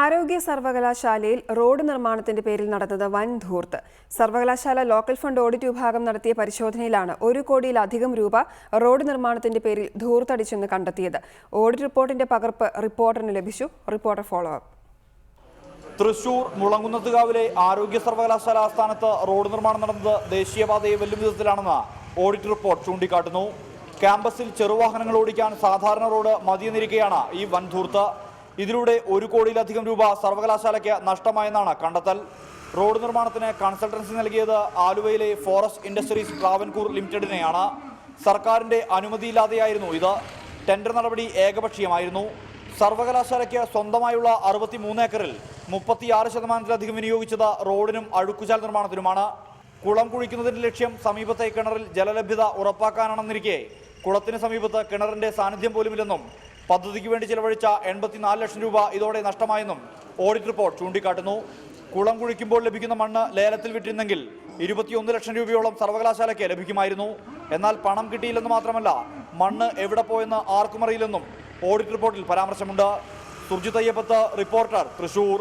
ആരോഗ്യ സർവകലാശാലയിൽ റോഡ് നിർമ്മാണത്തിന്റെ പേരിൽ നടന്നത് വൻ ധൂർത്ത് സർവകലാശാല ലോക്കൽ ഫണ്ട് ഓഡിറ്റ് വിഭാഗം നടത്തിയ പരിശോധനയിലാണ് ഒരു കോടിയിലധികം രൂപ റോഡ് നിർമ്മാണത്തിന്റെ പേരിൽ ധൂർത്തടിച്ചെന്ന് കണ്ടെത്തിയത്. ഓഡിറ്റ് റിപ്പോർട്ടിന്റെ പകർപ്പ് റിപ്പോർട്ടറിന് ലഭിച്ചു. Reporter follow up. തൃശൂർ മുളങ്കുന്നത്തുകാവിലെ ആരോഗ്യ സർവകലാശാല ആസ്ഥാനത്ത് റോഡ് നിർമ്മാണം നടന്നത് ദേശീയപാതയെ വെല്ലും വിധത്തിലാണെന്ന് ഓഡിറ്റ് റിപ്പോർട്ട് ചൂണ്ടിക്കാട്ടുന്നു. ക്യാമ്പസിൽ ചെറുവാഹനങ്ങൾ ഓടിക്കാൻ സാധാരണ റോഡ് മതിയെന്നിരിക്കെയാണ് ഈ വൻധൂർത്ത്. ഇതിലൂടെ ഒരു കോടിയിലധികം രൂപ സർവകലാശാലയ്ക്ക് നഷ്ടമായെന്നാണ് കണ്ടെത്തൽ. റോഡ് നിർമ്മാണത്തിന് കൺസൾട്ടൻസി നൽകിയത് ആലുവയിലെ ഫോറസ്റ്റ് ഇൻഡസ്ട്രീസ് ട്രാവൻകൂർ ലിമിറ്റഡിനെയാണ്. സർക്കാരിന്റെ അനുമതിയില്ലാതെയായിരുന്നു ഇത്. ടെൻഡർ നടപടി ഏകപക്ഷീയമായിരുന്നു. സർവകലാശാലയ്ക്ക് സ്വന്തമായുള്ള അറുപത്തിമൂന്ന് ഏക്കറിൽ മുപ്പത്തിയാറ് ശതമാനത്തിലധികം വിനിയോഗിച്ചത് റോഡിനും അഴുക്കുചാൽ നിർമ്മാണത്തിനുമാണ്. കുളം കുഴിക്കുന്നതിന്റെ ലക്ഷ്യം സമീപത്തെ കിണറിൽ ജലലഭ്യത ഉറപ്പാക്കാനാണെന്നിരിക്കെ കുളത്തിന് സമീപത്ത് കിണറിന്റെ സാന്നിധ്യം പോലുമില്ലെന്നും പദ്ധതിക്ക് വേണ്ടി ചെലവഴിച്ച എൺപത്തിനാല് ലക്ഷം രൂപ ഇതോടെ നഷ്ടമായെന്നും ഓഡിറ്റ് റിപ്പോർട്ട് ചൂണ്ടിക്കാട്ടുന്നു. കുളം കുഴിക്കുമ്പോൾ ലഭിക്കുന്ന മണ്ണ് ലേലത്തിൽ വിട്ടിരുന്നെങ്കിൽ ഇരുപത്തിയൊന്ന് ലക്ഷം രൂപയോളം സർവകലാശാലയ്ക്ക് ലഭിക്കുമായിരുന്നു. എന്നാൽ പണം കിട്ടിയില്ലെന്ന് മാത്രമല്ല മണ്ണ് എവിടെ പോയെന്ന് ആർക്കും അറിയില്ലെന്നും ഓഡിറ്റ് റിപ്പോർട്ടിൽ പരാമർശമുണ്ട്. സുർജിത് അയ്യപ്പത്ത് റിപ്പോർട്ടർ തൃശൂർ.